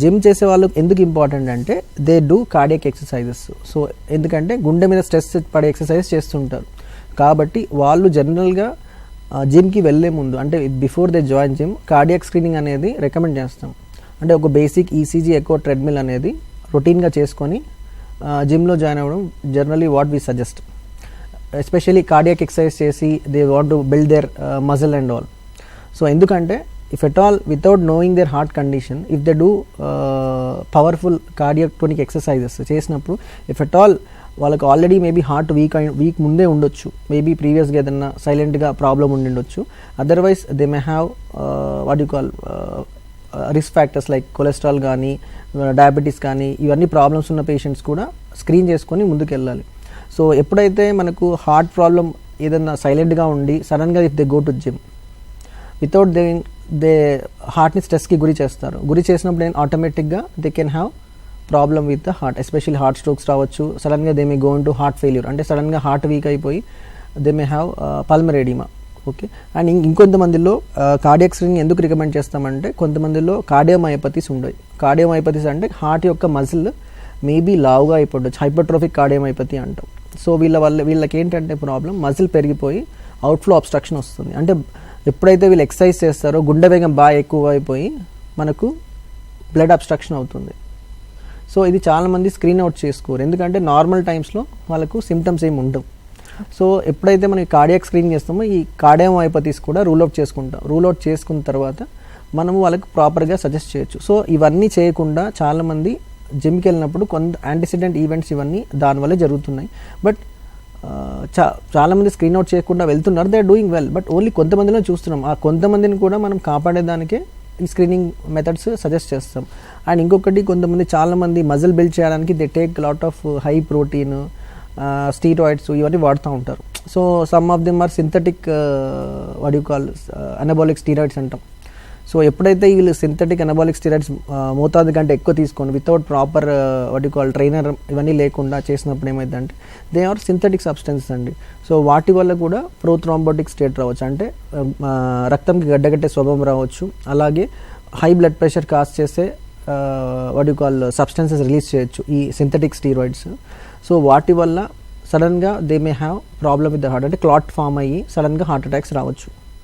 Gym చేసే వాళ్ళు ఎందుకు ఇంపార్టెంట్ అంటే they do cardiac exercises so ఎందుకంటే గుండె మీద స్ట్రెస్ పడే ఎక్సర్సైజ్ చేస్తుంటారు. కాబట్టి వాళ్ళు జనరల్గా జిమ్కి వెళ్ళే ముందు అంటే before they join gym cardiac screening అనేది రికమెండ్ చేస్తాం. అంటే ఒక బేసిక్ ఈసీజీ ఎక్కువ ట్రెడ్మిల్ అనేది రొటీన్గా చేసుకొని జిమ్లో జాయిన్ అవ్వడం generally what we suggest especially cardiac exercise చేసి they want to build their muscle and all so ఎందుకంటే if at all without knowing their heart condition if they do powerful cardiotonic exercises చేసినప్పుడు if at all వాళ్ళకి already maybe heart weak అయి weak ముందే ఉండొచ్చు. Maybe ప్రీవియస్గా ఏదన్నా సైలెంట్గా problem ఉండి ఉండొచ్చు. Otherwise they may have what you call risk factors like cholesterol కానీ డయాబెటీస్ కానీ ఇవన్నీ ప్రాబ్లమ్స్ ఉన్న పేషెంట్స్ కూడా స్క్రీన్ చేసుకొని ముందుకు వెళ్ళాలి సో ఎప్పుడైతే మనకు హార్ట్ ప్రాబ్లం ఏదన్నా సైలెంట్గా ఉండి సడన్గా if they go to gym without they they హార్ట్ని స్ట్రెస్కి గురి చేస్తారు. గురి చేసినప్పుడు ఏం ఆటోమేటిక్గా they can have problem with the heart especially heart strokes రావచ్చు. సడన్గా they may gone to heart failure అంటే సడన్గా హార్ట్ వీక్ అయిపోయి they may have pulmonary oedema okay and ఇంకొంతమందిలో uh, cardiac screening ఎందుకు రికమెండ్ చేస్తామంటే కొంతమందిలో కార్డియోమయోపతీస్ ఉండవు కార్డియోమయోపతీస్ అంటే హార్ట్ యొక్క మజిల్ మేబీ లావుగా అయిపోవచ్చు హైపర్ట్రోఫిక్ కార్డియోమయోపతి అంటాం. సో వీళ్ళ వల్ల వీళ్ళకి ఏంటంటే ప్రాబ్లం మజిల్ పెరిగిపోయి అవుట్ఫ్లో అబ్స్ట్రక్షన్ వస్తుంది. అంటే ఎప్పుడైతే వీళ్ళు ఎక్సర్సైజ్ చేస్తారో గుండె వేగం బాగా ఎక్కువ అయిపోయి మనకు బ్లడ్ అబ్స్ట్రక్షన్ అవుతుంది. సో ఇది చాలామంది స్క్రీన్ అవుట్ చేసుకోరు. ఎందుకంటే నార్మల్ టైమ్స్లో వాళ్ళకు సిమ్టమ్స్ ఏమి ఉండవు. సో ఎప్పుడైతే మనం కార్డియాక్ స్క్రీన్ చేస్తామో ఈ కార్డియోమయోపతీస్ కూడా రూల్ అవుట్ చేసుకుంటాం. రూల్ అవుట్ చేసుకున్న తర్వాత మనము వాళ్ళకి ప్రాపర్గా సజెస్ట్ చేయొచ్చు. సో ఇవన్నీ చేయకుండా చాలామంది జిమ్కి వెళ్ళినప్పుడు కొంత యాంటిసిడెంట్ ఈవెంట్స్ ఇవన్నీ దానివల్ల జరుగుతున్నాయి. బట్ చా చాలామంది స్క్రీన్ అవుట్ చేయకుండా వెళ్తున్నారు they are doing well but only కొంతమందిలో చూస్తున్నాం. ఆ కొంతమందిని కూడా మనం కాపాడేదానికే ఈ స్క్రీనింగ్ మెథడ్స్ సజెస్ట్ చేస్తాం. అండ్ ఇంకొకటి కొంతమంది చాలామంది మజిల్ బిల్డ్ చేయడానికి they take lot of high protein steroids ఇవన్నీ వాడుతూ ఉంటారు. So some of them are synthetic what anabolic anabolic steroids అంటాం. సో ఎప్పుడైతే వీళ్ళు సింథటిక్ అనబాలిక్ స్టిరాయిడ్స్ మోతాదు కంటే ఎక్కువ తీసుకోండి వితౌట్ ప్రాపర్ వాటి కాల్ ట్రైనర్ ఇవన్నీ లేకుండా చేసినప్పుడు ఏమైందంటే దే ఆర్ సింథటిక్ సబ్స్టెన్సెస్ అండి. సో వాటి వల్ల కూడా ప్రోథ్రాంబోటిక్ స్టేట్ రావచ్చు. అంటే రక్తంకి గడ్డగట్టే స్వభావం రావచ్చు. అలాగే హై బ్లడ్ ప్రెషర్ కాస్ చేసే వాటి కాల్ సబ్స్టెన్సెస్ రిలీజ్ చేయొచ్చు ఈ సింథటిక్ స్టీరాయిడ్స్ సో వాటి వల్ల సడన్గా they may have problem with the heart అంటే క్లాట్ ఫామ్ అయ్యి సడన్గా హార్ట్ అటాక్స్ రావచ్చు.